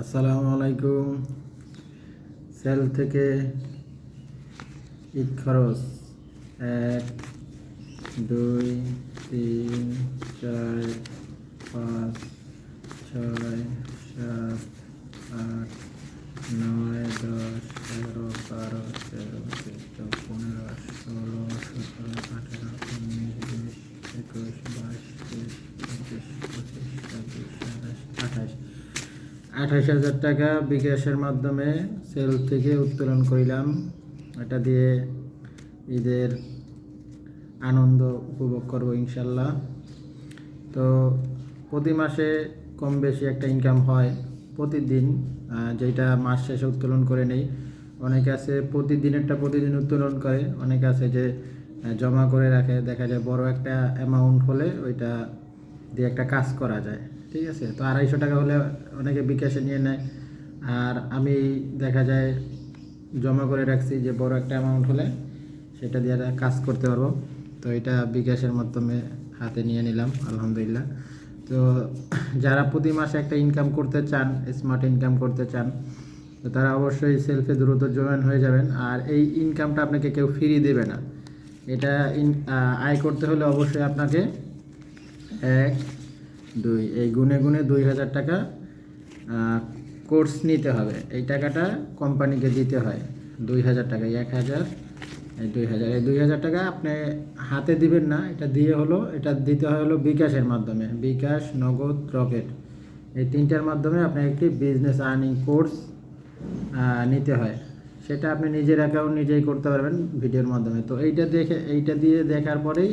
আসসালামু আলাইকুম। সেল থেকে ঈদ খরচ এক, দুই, তিন, চার, পাঁচ, ছয়, সাত, আট, নয়, দশ, এগারো, বারো, তেরো, চোদ্দ, পনেরো, ষোলো, সতেরো, আঠেরো, উনিশ, বিশ, একুশ, বাইশ, তেইশ চব্বিশ পঁচিশ, ছাব্বিশ, সাতাশ, আঠাশ। আঠাশ হাজার টাকা বিকাশের মাধ্যমে সেল থেকে উত্তোলন করিলাম। এটা দিয়ে ঈদের আনন্দ উপভোগ করব ইনশাল্লাহ। তো প্রতি মাসে কম বেশি একটা ইনকাম হয় প্রতিদিন যেটা মাস শেষে উত্তোলন করে নেই। অনেকে আছে প্রতিদিনেরটা প্রতিদিন উত্তোলন করে, অনেকে আছে যে জমা করে রাখে। দেখা যায় বড় একটা অ্যামাউন্ট হলে ওইটা দিয়ে একটা কাজ করা যায়। ঠিক আছে, তো আড়াইশো টাকা হলে অনেকে বিকাশে নিয়ে নেয়। আর আমি দেখা যায় জমা করে রাখছি যে বড় একটা অ্যামাউন্ট হলে সেটা দিয়ে কাজ করতে পারব। তো এটা বিকাশের মাধ্যমে হাতে নিয়ে নিলাম, আলহামদুলিল্লাহ। তো যারা প্রতি মাসে একটা ইনকাম করতে চান স্মার্ট ইনকাম করতে চান, তো তারা অবশ্যই সেলফে দ্রুত জয়েন হয়ে যাবেন। আর এই ইনকামটা আপনাকে কেউ ফ্রি দেবে না। এটা আয় করতে হলে অবশ্যই আপনাকে এক দুই, এই গুনে গুনে দুই হাজার টাকা কোর্স নিতে হবে। এই টাকাটা কোম্পানিকে দিতে হয়। দুই হাজার টাকা, এক হাজার, এই দুই হাজার, এই দুই হাজার টাকা আপনি হাতে দিবেন না। এটা দিয়ে হলো, এটা দিতে হয় হলো বিকাশের মাধ্যমে। বিকাশ, নগদ, রকেট। এই তিনটার মাধ্যমে আপনার একটি বিজনেস আর্নিং কোর্স নিতে হয়। সেটা আপনি নিজের অ্যাকাউন্ট নিজেই করতে পারবেন ভিডিওর মাধ্যমে। তো এইটা দেখে, এইটা দিয়ে দেখার পরেই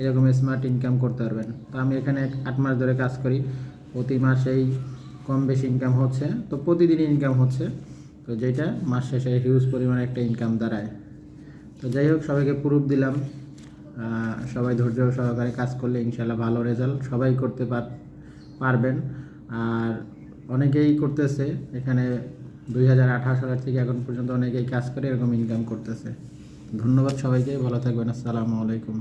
এরকম স্মার্ট ইনকাম করতে পারবেন। তো আমি এখানে আট মাস ধরে কাজ করি। প্রতি মাসেই কম বেশি ইনকাম হচ্ছে। তো প্রতিদিন ইনকাম হচ্ছে। তো যেটা মাস শেষে হিউজ পরিমাণে একটা ইনকাম দাঁড়ায়। তো যাই হোক, সবাইকে প্রুফ দিলাম। সবাই ধৈর্য সহকারে কাজ করলে ইনশাল্লাহ ভালো রেজাল্ট সবাই করতে পারবেন। আর অনেকেই করতেছে। এখানে দুই হাজার আঠারো সালের থেকে এখন পর্যন্ত অনেকেই কাজ করে এরকম ইনকাম করতেছে। ধন্যবাদ সবাইকে। ভালো থাকবেন। আসসালামু আলাইকুম।